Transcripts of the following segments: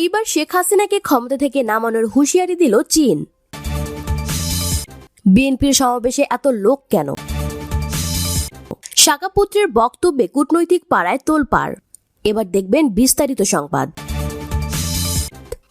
এইবার শেখ হাসিনাকে ক্ষমতা থেকে নামানোর হুঁশিয়ারি দিল চীন। বিএনপির সমাবেশে এত লোক কেন? শাকাপুত্রের বক্তব্যে কূটনৈতিক পাড়ায় তোলপাড়। এবার দেখবেন বিস্তারিত সংবাদ।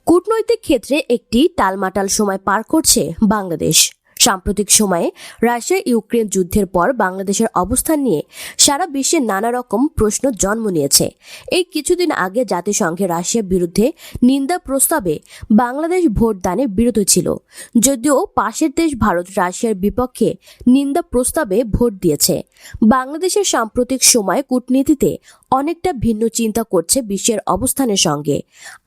কূটনৈতিক ক্ষেত্রে একটি টালমাটাল সময় পার করছে বাংলাদেশ। সাম্প্রতিক সময়ে রাশিয়া ইউক্রেন যুদ্ধের পর বাংলাদেশের অবস্থান নিয়ে সারা বিশ্বে নানা রকম প্রশ্ন জন্ম নিয়েছে। এই কিছুদিন আগে জাতিসংঘে রাশিয়ার বিরুদ্ধে নিন্দা প্রস্তাবে বাংলাদেশ ভোটদানে বিরত ছিল। যদিও পাশের দেশ ভারত রাশিয়ার বিপক্ষে নিন্দা প্রস্তাবে ভোট দিয়েছে। বাংলাদেশের সাম্প্রতিক সময়ে কূটনীতিতে অনেকটা ভিন্ন চিন্তা করছে বিশ্বের অবস্থানের সঙ্গে।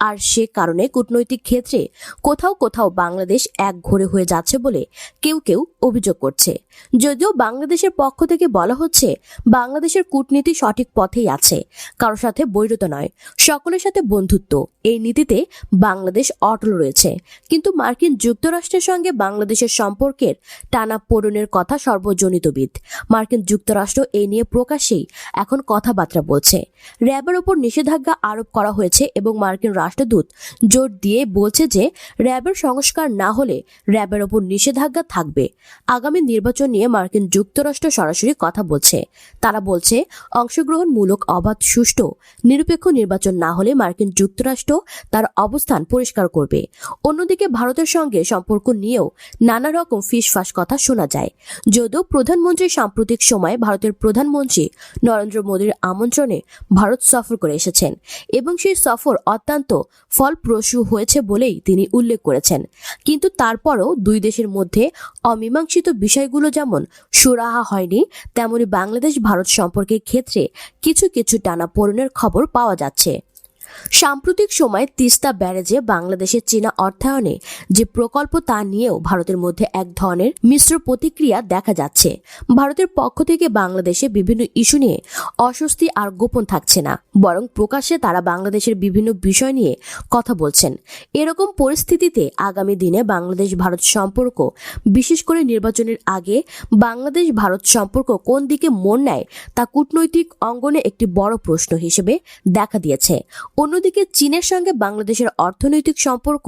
আর সে কারণে কূটনৈতিক ক্ষেত্রে কোথাও কোথাও বাংলাদেশ এক ঘরে হয়ে যাচ্ছে বলে কেউ কেউ অভিযোগ করছে। যদিও বাংলাদেশের পক্ষ থেকে বলা হচ্ছে, বাংলাদেশের কূটনীতি সঠিক পথেই আছে। কারোর সাথে বৈরতা নয়, সকলের সাথে বন্ধুত্ব। এই নীতিতে বাংলাদেশ অটল রয়েছে। কিন্তু মার্কিন যুক্তরাষ্ট্রের সঙ্গে বাংলাদেশের সম্পর্কের টানা পোড়নের কথা সর্বজনিতবিদ মার্কিন যুক্তরাষ্ট্র এই নিয়ে প্রকাশ্যেই এখন কথাবার্তা বলছে। র্যাবের ওপর নিষেধাজ্ঞা আরোপ করা হয়েছে এবং মার্কিন রাষ্ট্রদূত জোর দিয়ে বলছে যে, র্যাবের সংস্কার না হলে র্যাবের ওপর নিষেধাজ্ঞা থাকবে। আগামী নির্বাচন নিয়ে মার্কিন যুক্তরাষ্ট্র সরাসরি কথা বলছে। তারা বলছে, অংশগ্রহণমূলক অবাধ, সুষ্ঠু, নিরপেক্ষ নির্বাচন না হলে মার্কিন যুক্তরাষ্ট্র তার অবস্থান পরিষ্কার করবে। অন্যদিকে ভারতের সঙ্গে সম্পর্ক নিয়েও নানা রকম ফিসফাস কথা শোনা যায়। যদিও প্রধানমন্ত্রী সাম্প্রতিক সময়ে ভারতের প্রধানমন্ত্রী নরেন্দ্র মোদীর আমন্ত্রণে ভারত সফর করে এসেছেন এবং সেই সফর অত্যন্ত ফলপ্রসূ হয়েছে বলেই তিনি উল্লেখ করেছেন। কিন্তু তারপরও দুই দেশের মধ্যে অমীমাংসিত বিষয়গুলো যেমন সুরাহা হয়নি, তেমনি বাংলাদেশ ভারত সম্পর্কের ক্ষেত্রে কিছু কিছু টানা পূরণের খবর পাওয়া যাচ্ছে। সাম্প্রতিক সময়ে তিস্তা ব্যারেজে বাংলাদেশের চীনা অর্থায়নে যে প্রকল্প তা নিয়েও ভারতের মধ্যে এক ধরনের মিশ্র প্রতিক্রিয়া দেখা যাচ্ছে। ভারতের পক্ষ থেকে বাংলাদেশে বিভিন্ন ইস্যু নিয়ে অস্বস্তি আর গোপন থাকছে না। বরং প্রকাশ্যে তারা বাংলাদেশের বিভিন্ন বিষয় নিয়ে কথা বলছেন। এরকম পরিস্থিতিতে আগামী দিনে বাংলাদেশ ভারত সম্পর্ক, বিশেষ করে নির্বাচনের আগে বাংলাদেশ ভারত সম্পর্ক কোন দিকে মন নেয় তা কূটনৈতিক অঙ্গনে একটি বড় প্রশ্ন হিসেবে দেখা দিয়েছে। অন্যদিকে চীনের সঙ্গে বাংলাদেশের অর্থনৈতিক সম্পর্ক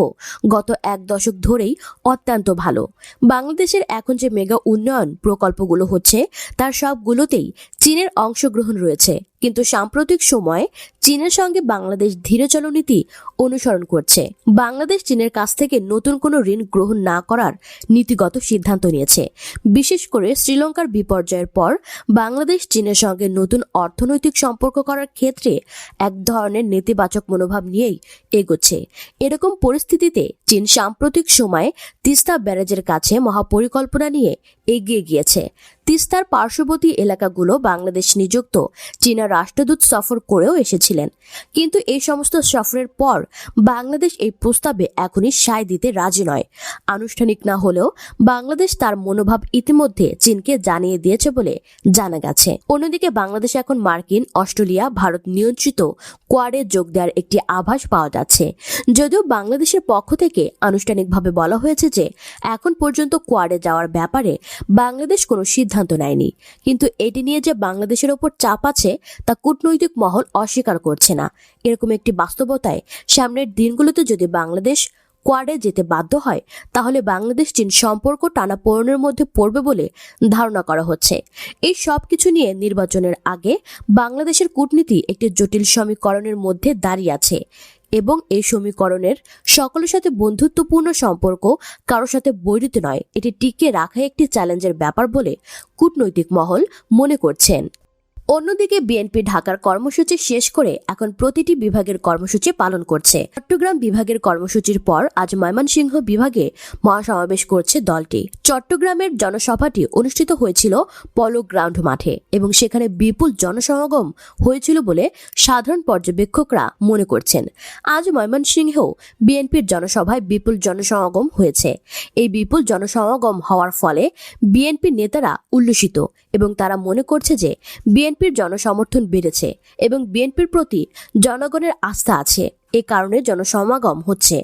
গত এক দশক ধরেই অত্যন্ত ভালো। বাংলাদেশের এখন যে মেগা উন্নয়ন প্রকল্পগুলো হচ্ছে, তার সবগুলোতেই চীনের অংশগ্রহণ রয়েছে। কিন্তু সাম্প্রতিক সময়ে চীনের সঙ্গে বাংলাদেশ ধীরে চলনীতি অনুসরণ করছে। বাংলাদেশ চীনের কাছ থেকে নতুন কোনো ঋণ গ্রহণ না করার নীতিগত সিদ্ধান্ত নিয়েছে। বিশেষ করে শ্রীলঙ্কার বিপর্যয়ের পর বাংলাদেশ চীনের সঙ্গে নতুন অর্থনৈতিক সম্পর্ক করার ক্ষেত্রে এক ধরনের নেতিবাচক মনোভাব নিয়েই এগোচ্ছে। এরকম পরিস্থিতিতে চীন সাম্প্রতিক সময়ে তিস্তা ব্যারেজের কাছে মহাপরিকল্পনা নিয়ে এগিয়ে গিয়েছে। তিস্তার পার্শ্ববর্তী এলাকাগুলো বাংলাদেশ নিযুক্ত। চীনা রাষ্ট্রদূত সফর করেও এসেছিলেন। কিন্তু এই সমস্ত সফরের পর বাংলাদেশ এই প্রস্তাবে এখনই সায় দিতে রাজি নয়। আনুষ্ঠানিক না হলেও বাংলাদেশ তার মনোভাব ইতিমধ্যে চীনকে জানিয়ে দিয়েছে বলে জানা গেছে। অন্যদিকে বাংলাদেশ এখন মার্কিন, অস্ট্রেলিয়া, ভারত নিয়ন্ত্রিত কোয়াডে যোগ দেওয়ার একটি আভাস পাওয়া যাচ্ছে। যদিও বাংলাদেশের পক্ষ থেকে আনুষ্ঠানিকভাবে বলা হয়েছে যে এখন পর্যন্ত কোয়াডে যাওয়ার ব্যাপারে বাংলাদেশ কোনো সিদ্ধান্ত নেয়নি। কিন্তু এটি নিয়ে যে বাংলাদেশের ওপর চাপ আছে, তা কূটনৈতিক মহল অস্বীকার করছে না। এরকম একটি বাস্তবতায় সামনের দিনগুলোতে যদি বাংলাদেশ কোয়াডে যেতে বাধ্য হয়, তাহলে বাংলাদেশ চীন সম্পর্ক টানা পূরণের মধ্যে পড়বে বলে ধারণা করা হচ্ছে। এই সব কিছু নিয়ে নির্বাচনের আগে বাংলাদেশের কূটনীতি একটি জটিল সমীকরণের মধ্যে দাঁড়িয়ে আছে। এবং এই সমীকরণের সকলের সাথে বন্ধুত্বপূর্ণ সম্পর্ক কারোর সাথে বৈরিত নয়। এটি টিকিয়ে রাখা একটি চ্যালেঞ্জের ব্যাপার বলে কূটনৈতিক মহল মনে করছেন। অন্যদিকে বিএনপি ঢাকার কর্মসূচি শেষ করে এখন প্রতিটি বিভাগের কর্মসূচি পালন করছে। চট্টগ্রাম বিভাগের কর্মসূচির পর আজ ময়মনসিংহ বিভাগে মহাসমাবেশ করছে দলটি। চট্টগ্রামের জনসভাটি অনুষ্ঠিত হয়েছিল পলো গ্রাউন্ড মাঠে এবং সেখানে বিপুল জনসমাগম হয়েছিল বলে সাধারণ পর্যবেক্ষকরা মনে করছেন। আজ ময়মনসিংহেও বিএনপির জনসভায় বিপুল জনসমাগম হয়েছে। এই বিপুল জনসমাগম হওয়ার ফলে বিএনপি নেতারা উল্লসিত এবং তারা মনে করছে যে বিএনপি বিএনপির জনসমর্থন বেড়েছে এবং বিএনপির প্রতি জনগণের আস্থা আছে। এ কারণে জনসমাগম হচ্ছে।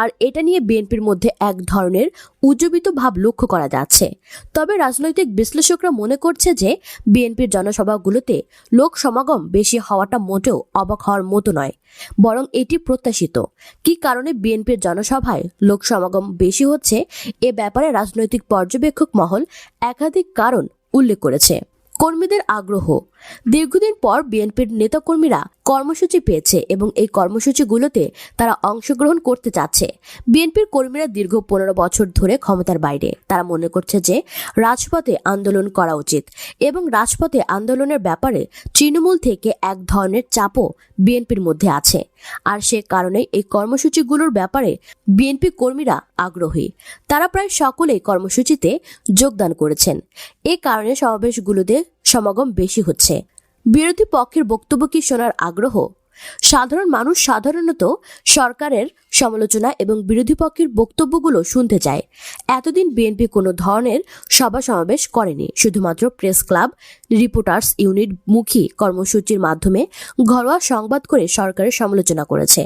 আর এটা নিয়ে বিএনপির মধ্যে এক ধরনের উজ্জীবিত ভাব লক্ষ্য করা যাচ্ছে। তবে রাজনৈতিক বিশ্লেষকরা মনে করছে যে বিএনপির জনসভাগুলোতে লোক সমাগম বেশি হওয়াটা মোটেও অবাক হওয়ার মতো নয়, বরং এটি প্রত্যাশিত। কি কারণে বিএনপির জনসভায় লোক সমাগম বেশি হচ্ছে এ ব্যাপারে রাজনৈতিক পর্যবেক্ষক মহল একাধিক কারণ উল্লেখ করেছে। কর্মীদের আগ্রহ। দীর্ঘদিন পর বিএনপির নেতাকর্মীরা কর্মসূচি পেয়েছে এবং এই কর্মসূচিগুলোতে তারা অংশগ্রহণ করতে চাচ্ছে। বিএনপির কর্মীরা দীর্ঘ পনেরো বছর ধরে ক্ষমতার বাইরে। তারা মনে করছে যে রাজপথে আন্দোলন করা উচিত এবং রাজপথে আন্দোলনের ব্যাপারে তৃণমূল থেকে এক ধরনের চাপও বিএনপির মধ্যে আছে। আর সে কারণে এই কর্মসূচিগুলোর ব্যাপারে বিএনপি কর্মীরা আগ্রহী। তারা প্রায় সকলেই কর্মসূচিতে যোগদান করেছেন। এ কারণে সমাবেশগুলোতে সমাগম বেশি হচ্ছে। বিরোধী পক্ষের বক্তব্য কি শোনার আগ্রহ? সাধারণ মানুষ সাধারণত সরকারের সমালোচনা এবং বিরোধী পক্ষের বক্তব্যগুলো শুনতে চায়। এতদিন বিএনপি কোনো ধরনের সভা সমাবেশ করেনি। শুধুমাত্র প্রেস ক্লাব, রিপোর্টার্স ইউনিট, মুখী কর্মসূচির মাধ্যমে ঘরোয়া সংবাদ করে সরকারের সমালোচনা করেছে।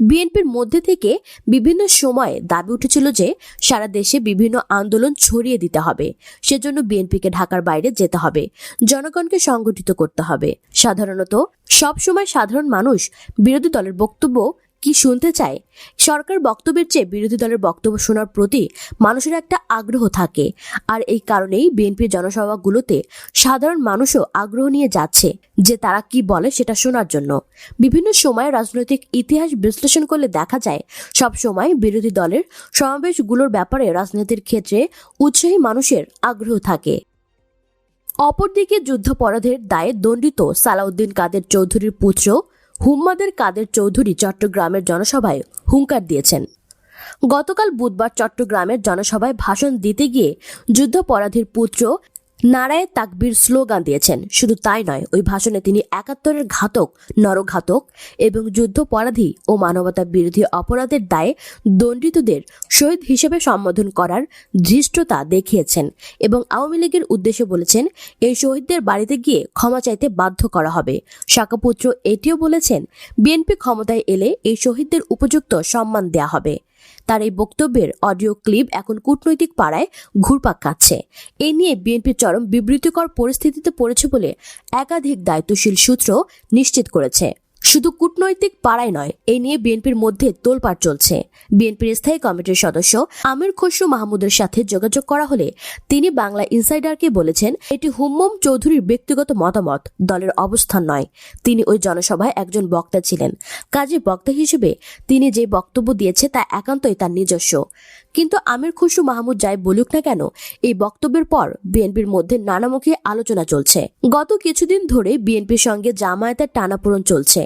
বিএনপির মধ্যে থেকে বিভিন্ন সময়ে দাবি উঠেছিল যে সারা দেশে বিভিন্ন আন্দোলন ছড়িয়ে দিতে হবে। সেজন্য বিএনপিকে ঢাকার বাইরে যেতে হবে। জনগণকে সংগঠিত করতে হবে। সাধারণত সব সময় সাধারণ মানুষ বিরোধী দলের বক্তব্য কি শুনতে চায়? সরকার বক্তব্যের চেয়ে বিরোধী দলের বক্তব্য শোনার প্রতি মানুষের একটা আগ্রহ থাকে। আর এই কারণেই বিএনপির জনসভাগুলোতে সাধারণ মানুষও আগ্রহ নিয়ে যাচ্ছে যে তারা কি বলে সেটা শোনার জন্য। বিভিন্ন সময় রাজনৈতিক ইতিহাস বিশ্লেষণ করলে দেখা যায়, সব সময় বিরোধী দলের সমাবেশগুলোর ব্যাপারে রাজনীতির ক্ষেত্রে উৎসাহী মানুষের আগ্রহ থাকে। অপরদিকে যুদ্ধাপরাধের দায়ে দণ্ডিত সালাউদ্দিন কাদের চৌধুরীর পুত্র হুম্মাদের কাদের চৌধুরী চট্টগ্রামের জনসভায় হুঙ্কার দিয়েছেন। গতকাল বুধবার চট্টগ্রামের জনসভায় ভাষণ দিতে গিয়ে যুদ্ধাপরাধীর পুত্র নারায় তাকবির স্লোগান দিয়েছেন। শুধু তাই নয়, ওই ভাষণে তিনি একাত্তরের ঘাতক, নরঘাতক এবং যুদ্ধপরাধী ও মানবতা বিরোধী অপরাধের দায়ে দণ্ডিতদের শহীদ হিসেবে সম্বোধন করার ধৃষ্টতা দেখিয়েছেন এবং আওয়ামী লীগের উদ্দেশ্যে বলেছেন, এই শহীদদের বাড়িতে গিয়ে ক্ষমা চাইতে বাধ্য করা হবে। শাকাপুত্র এটিও বলেছেন, বিএনপি ক্ষমতায় এলে এই শহীদদের উপযুক্ত সম্মান দেয়া হবে। তার এই বক্তব্যের অডিও ক্লিপ এখন কূটনৈতিক পাড়ায় ঘুরপাক খাচ্ছে। এ নিয়ে বিএনপি চরম বিবৃতিকর পরিস্থিতিতে পড়েছে বলে একাধিক দায়িত্বশীল সূত্র নিশ্চিত করেছে। শুধু কূটনৈতিক পাড়ায় নয় এই নিয়ে বিএনপির মধ্যে তোলপাড় চলছে। বিএনপির স্থায়ী কমিটির সদস্য আমির খসরু মাহমুদের সাথে যোগাযোগ করা হলে তিনি বাংলা ইনসাইডারকে বলেছেন, এটি হুম্মম চৌধুরীর ব্যক্তিগত মতামত, দলের অবস্থান নয়। তিনি ওই জনসভায় একজন বক্তা ছিলেন। কাজে বক্তা হিসেবে তিনি যে বক্তব্য দিয়েছে তা একান্তই তার নিজস্ব। কিন্তু আমির খুশু মাহমুদ যাই বলুক না কেন, এই বক্তব্যের পর বিএনপির মধ্যে নানামুখী আলোচনা চলছে। গত কিছুদিন ধরে বিএনপির সঙ্গে জামায়াতের টানাপোড়ন চলছে।